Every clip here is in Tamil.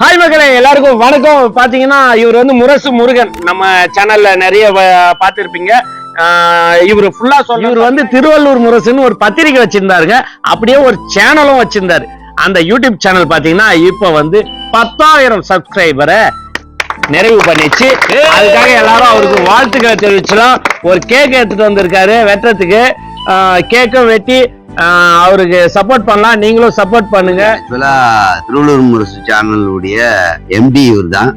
ஹாய் மக்களே எல்லாருக்கும் வணக்கம். பாத்தீங்கன்னா இவர் வந்து முரசு முருகன். நம்ம சேனல்ல நிறைய பார்த்துருப்பீங்க. இவர் ஃபுல்லா சொல்ல இவர் வந்து திருவள்ளூர் முரசுன்னு ஒரு பத்திரிக்கை வச்சிருந்தாருங்க. அப்படியே ஒரு சேனலும் வச்சிருந்தாரு. அந்த யூடியூப் சேனல் பாத்தீங்கன்னா இப்ப வந்து பத்தாயிரம் சப்ஸ்கிரைபரை நிறைவு பண்ணிச்சு. அதுக்காக எல்லாரும் அவருக்கு வாழ்த்துக்களை தெரிவிச்சிடும் ஒரு கேக் எடுத்துட்டு வந்திருக்காரு வெட்டுறதுக்கு. கேக்கும் வெட்டி அவருக்கு சப்போர்ட் பண்ணலாம். நீங்களும் சப்போர்ட் பண்ணுங்க. ஆக்சுவலா திருவள்ளூர் முரசு சேனலுடைய எம்டி இவர் தான்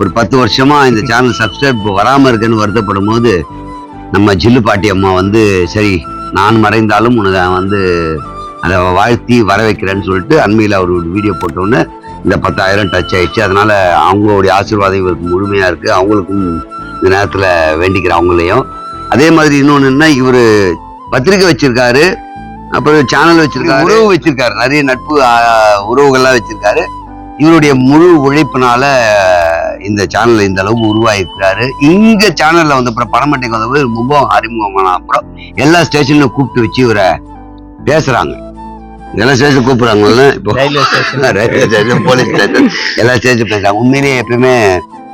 ஒரு பத்து வருஷமா இந்த சேனல் சப்ஸ்கிரைப் வராம இருக்குன்னு வருத்தப்படும் போது நம்ம ஜில்லு பாட்டி அம்மா வந்து சரி நான் மறைந்தாலும் உனக்கு வந்து அதை வாழ்த்தி வர வைக்கிறேன்னு சொல்லிட்டு அண்மையில் அவர் ஒரு வீடியோ போட்டோன்னு இந்த பத்தாயிரம் டச் ஆயிடுச்சு. அதனால அவங்களுடைய ஆசீர்வாதம் இவருக்கு முழுமையா இருக்கு. அவங்களுக்கும் இந்த நேரத்தில் வேண்டிக்கிறேன் அவங்களையும். அதே மாதிரி இன்னொன்று என்ன இவர் பத்திரிக்கை வச்சிருக்காரு. அப்புறம் சேனல் வச்சிருக்காரு. உறவு வச்சிருக்காரு. நிறைய நட்பு உறவுகள்லாம் வச்சிருக்காரு. இவருடைய முழு உழைப்பினால இந்த சேனல் இந்த அளவுக்கு உருவாயிருக்கிறாரு. இங்க சேனல்ல வந்த அப்புறம் பணமட்டைக்கு வந்த முகம் அறிமுகமான அப்புறம் எல்லா ஸ்டேஷன்ல கூப்பிட்டு வச்சு இவரை பேசுறாங்க. எல்லா ஸ்டேஷன் கூப்பிடுறாங்கல்ல இப்போ railway station railway station police station எல்லா ஸ்டேஷன் பேசுறாங்க. உண்மையிலேயே எப்பயுமே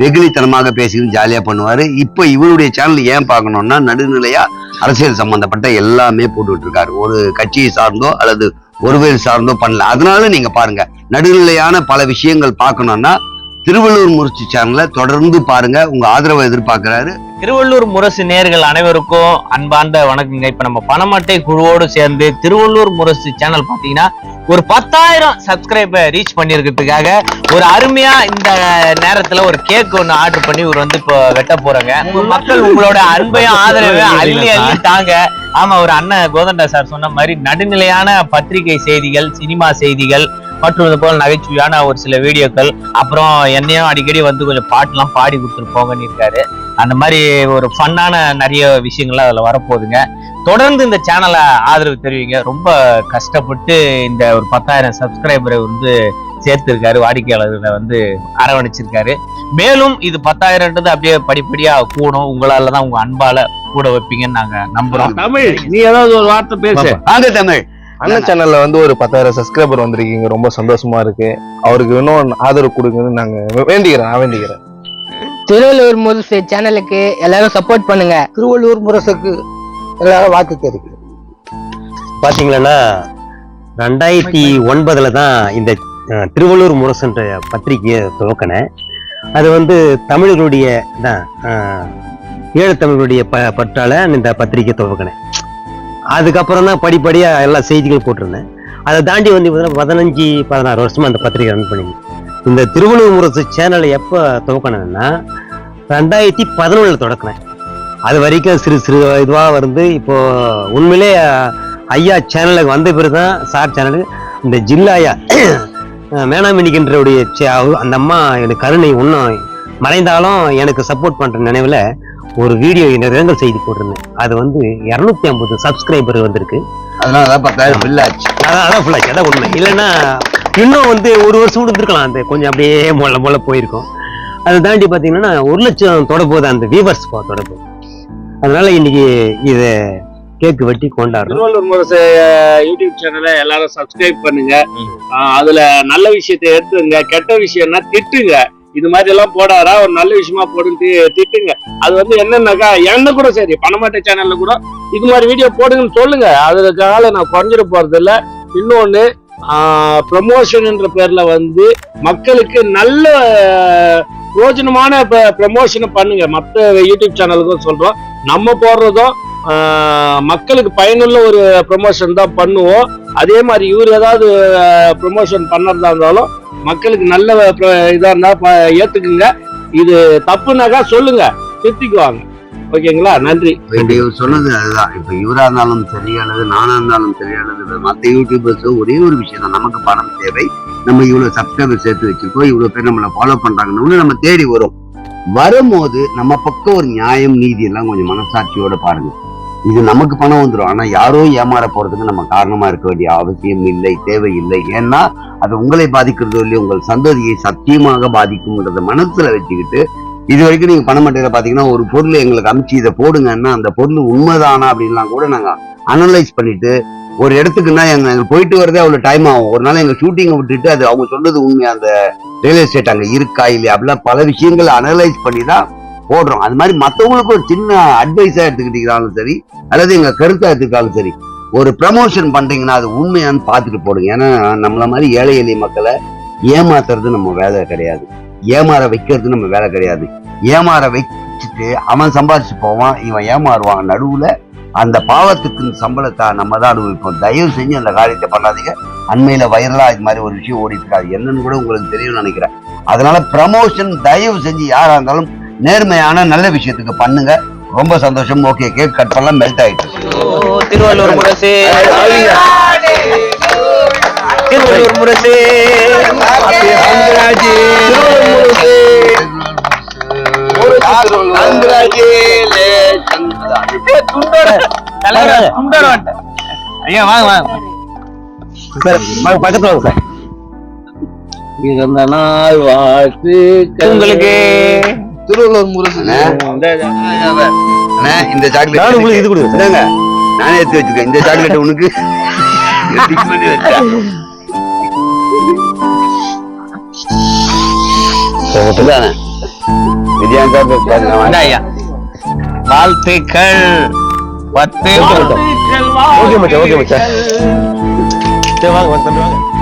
வெகுளித்தனமாக பேசிக்கிட்டு ஜாலியா பண்ணுவாரு. இப்போ இவருடைய சேனல் ஏன் பார்க்கணும்னா நடுநிலையா அரசியல் சம்பந்தப்பட்ட எல்லாமே போட்டுட்டு இருக்காரு ஒரு கட்சியை சார்ந்தோ அல்லது ஒருவேல் சார்ந்தோ பண்ணல. அதனால நீங்க பாருங்க நடுநிலையான பல விஷயங்கள் பார்க்கணும்னா திருவள்ளூர் முரசு சேனலை தொடர்ந்து பாருங்க உங்க ஆதரவை எதிர்பார்க்கிறாரு. திருவள்ளூர் முரசு நேர்கள் அனைவருக்கும் அன்பார்ந்த வணக்கங்க. இப்ப நம்ம பணமட்டை குழுவோடு சேர்ந்து திருவள்ளூர் முரசு சேனல் பாத்தீங்கன்னா ஒரு பத்தாயிரம் சப்ஸ்கிரைபர் ரீச் பண்ணிருக்கிறதுக்காக ஒரு அருமையா இந்த நேரத்துல ஒரு கேக் ஒண்ணு ஆர்டர் பண்ணி இவர் வந்து இப்போ வெட்ட போறாங்க. மக்கள் உங்களோட அன்பையும் ஆதரவையும் அள்ளி அள்ளி தாங்க. ஆமா ஒரு அண்ணன் கோதண்டா சார் சொன்ன மாதிரி நடுநிலையான பத்திரிகை செய்திகள் சினிமா செய்திகள் மற்றும் இது போல நகைச்சுவையான ஒரு சில வீடியோக்கள் அப்புறம் என்னையும் அடிக்கடி வந்து கொஞ்சம் பாட்டுலாம் பாடி கொடுத்துட்டு போங்கன்னு இருக்காரு. அந்த மாதிரி ஒரு ஃபன்னான நிறைய விஷயங்கள்லாம் அதில் வரப்போகுதுங்க. தொடர்ந்து இந்த சேனலை ஆதரவு தெரிவிங்க. ரொம்ப கஷ்டப்பட்டு இந்த ஒரு பத்தாயிரம் சப்ஸ்கிரைபரை வந்து சேர்த்திருக்காரு. வாடிக்கையாளர்களை வந்து அரவணைச்சிருக்காரு. மேலும் இது பத்தாயிரம்ன்றது அப்படியே படிப்படியா கூடும். உங்களால தான் உங்க அன்பால கூட வைப்பீங்கன்னு நாங்க நம்புறோம். தமிழ் நீ ஏதாவது ஒரு வார்த்தை பேசு. வாங்க தமிழ் அண்ணன் சேனல்ல வந்து ஒரு பத்தாயிரம் சப்ஸ்கிரைபர் வந்திருக்கீங்க. ரொம்ப சந்தோஷமா இருக்கு. அவருக்கு இன்னும் ஆதரவு கொடுங்கன்னு நாங்க வேண்டிக்கிறேன் நான் வேண்டிக்கிறேன். திருவள்ளூர் முரசு சேனலுக்கு எல்லாரும் சப்போர்ட் பண்ணுங்க. திருவள்ளூர் முரசுக்கு எல்லாரும் வாக்கு தெரிவிக்கிறேன் பாத்தீங்கன்னா ரெண்டாயிரத்தி ஒன்பதுல தான் இந்த திருவள்ளூர் முரசுன்ற பத்திரிகையை துவக்கினேன். அது வந்து தமிழர்களுடைய தான் அஹ், ஈழத்தமிழர்களுடைய ப பற்றால இந்த பத்திரிகை துவக்கினேன். அதுக்கப்புறம் தான் படிப்படியாக எல்லா செய்திகள் போட்டிருந்தேன். அதை தாண்டி வந்து பதினஞ்சு பதினாறு வருஷமா அந்த பத்திரிகை ரன் பண்ணி இந்த திருவள்ளூர் முரசு சேனலை எப்போ துவக்கினேன்னா ரெண்டாயிரத்தி பதினொன்றில் தொடக்கினேன் அது வரைக்கும் சிறு சிறு இதுவாக வந்து இப்போ உண்மையிலே ஐயா சேனலுக்கு வந்த பிறகு தான் சார் சேனலுக்கு இந்த ஜில்லாயா மேனாமினிக்கின்றவுடைய அந்த அம்மா எனக்கு கருணை இன்னும் மறைந்தாலும் எனக்கு சப்போர்ட் பண்ற நினைவில் ஒரு வீடியோ இரங்கல் செய்தி போட்டிருந்தேன். அது வந்து இரநூத்தி ஐம்பது சப்ஸ்கிரைபர் வந்திருக்கு. அதனாலதான் பத்தாயிரம் பில் ஆச்சு. அதான் அதான் ஃபுல்லாச்சு அதான் உண்மை. இல்லைன்னா இன்னும் வந்து ஒரு வருஷம் கூட இருந்திருக்கலாம். அந்த கொஞ்சம் அப்படியே மொல்ல மொல்ல போயிருக்கும். அதை தாண்டி பார்த்தீங்கன்னா ஒரு லட்சம் தொட போகுது அந்த வியூவர்ஸ் தொட போகுது. அதனால இன்னைக்கு இதை கேக்கு வெட்டி கொண்டாடுறோம். திருவள்ளூர் முரசு யூடியூப் சேனலை எல்லாரும் சப்ஸ்கிரைப் பண்ணுங்க. அதுல நல்ல விஷயத்தை எடுத்துங்க கெட்ட விஷயம்னா திட்டுங்க. இது மாதிரி எல்லாம் போடாதா ஒரு நல்ல விஷயமா போடுன்னு திட்டுங்க. அது வந்து என்னன்னாக்கா என்ன கூட சரி பணமாட்ட சேனல்ல கூட இது மாதிரி வீடியோ போடுங்கன்னு சொல்லுங்க. அதுக்காக நான் குறைஞ்சிட போறது இல்ல இன்னொன்னு ப்ரமோஷன்ன்ற பேர்ல வந்து மக்களுக்கு நல்ல பிரோஜனமான பிரயோஜனமான ப்ரமோஷனை பண்ணுங்க. மற்ற யூடியூப் சேனலுக்கும் சொல்றோம். நம்ம போடுறதும் மக்களுக்கு பயனுள்ள ஒரு ப்ரமோஷன் தான் பண்ணுவோம். அதே மாதிரி இவர் ஏதாவது ப்ரமோஷன் பண்ணறதா இருந்தாலும் மக்களுக்கு நல்ல இதாக இருந்தால் ஏற்றுக்குங்க ப- இது தப்புனாக்கா சொல்லுங்க. திருத்திக்குவாங்க. ஓகேங்களா? நன்றி. இப்போ இவர் சொன்னது அதுதான். இப்போ இவராக இருந்தாலும் சரி அல்லது இருந்தாலும் சரி அல்லது மத்த யூடியூபர்ஸ் ஒரே ஒரு விஷயம் தான் நமக்கு பணம் தேவை. நம்ம இவ்வளவு சப்ஸ்கிரைபர் சேர்த்து வச்சிருக்கோம் இவ்வளவு பேர் நம்மளை ஃபாலோ பண்றாங்கன்னு நம்ம தேடி வரும். வரும்போது நம்ம பக்கம் ஒரு நியாயம் நீதி எல்லாம் கொஞ்சம் மனசாட்சியோட பாருங்க. இது நமக்கு பணம் வந்துடும் ஆனா யாரோ ஏமாற போறதுக்கு நம்ம காரணமா இருக்க வேண்டிய அவசியம் இல்லை தேவை இல்லை ஏன்னா அது உங்களை பாதிக்கிறதோ இல்லையோ உங்கள் சந்ததியை சத்தியமாக பாதிக்கும்ன்றத மனசுல வச்சுக்கிட்டு இது வரைக்கும் நீங்க பண மட்டையில பாத்தீங்கன்னா ஒரு பொருள் எங்களுக்கு அமுச்சு இதை போடுங்கன்னா அந்த பொருள் உண்மைதானா அப்படின்லாம் கூட நாங்க அனலைஸ் பண்ணிட்டு ஒரு இடத்துக்குன்னா எங்க எங்க போயிட்டு வரதே அவ்வளவு டைம் ஆகும். ஒரு நாள் எங்க ஷூட்டிங்கை விட்டுட்டு அது அவங்க சொன்னது உண்மை. அந்த ரியல் எஸ்டேட் அங்க இருக்கா இல்லையா அப்படிலாம் பல விஷயங்களை அனலைஸ் பண்ணி தான் போடுறோம். அது மாதிரி மத்தவங்களுக்கு ஒரு சின்ன அட்வைஸா எடுத்துக்கிட்டீங்கனாலும் சரி அல்லது எங்க கருத்தா எடுத்துக்கிட்டாலும் சரி ஒரு ப்ரமோஷன் பண்றீங்கன்னா அது உண்மையான்னு பார்த்துட்டு போடுங்க. ஏன்னா நம்மள மாதிரி ஏழை எளிய மக்களை ஏமாத்துறது நம்ம வேலை கிடையாது. ஏமாற வைக்கிறது நம்ம வேலை கிடையாது. ஏமாற வச்சுட்டு அவன் சம்பாதிச்சு போவான் இவன் ஏமாறுவான். நடுவுல அந்த பாவத்துக்கு சம்பளத்தை நம்ம தான் அனுபவிப்போம். தயவு செஞ்சு அந்த காரியத்தை பண்ணாதீங்க. அண்மையில வைரலா இது மாதிரி ஒரு விஷயம் ஓடிட்டு இருக்காது என்னன்னு கூட உங்களுக்கு தெரியும்னு நினைக்கிறேன். அதனால ப்ரமோஷன் தயவு செஞ்சு யாரா இருந்தாலும் நேர்மையான நல்ல விஷயத்துக்கு பண்ணுங்க. ரொம்ப சந்தோஷம். ஓகே கேக் கட் பண்ணலாம் மெல்ட் ஆயிட்டு. திருவள்ளூர் முரசு. திருவள்ளூர் முரசு. வந்துட்டேன். ஐயா வாங்க வாங்க சார் வாங்க, பக்கத்துல வாங்க சார் நாள் வாழ்த்து உங்களுக்கு அண்ணே, இந்த சாக்லேட் உங்களுக்கு இது கொடுங்க இந்தாங்க நானே எடுத்து வச்சிருக்கேன் இந்த சாக்லேட் உனக்கு Stick வாழ்த்துக்கள் பத்து ஓகே மச்சான் ஓகே மச்சான் சரி வாங்க வாங்க தம்பி வாங்க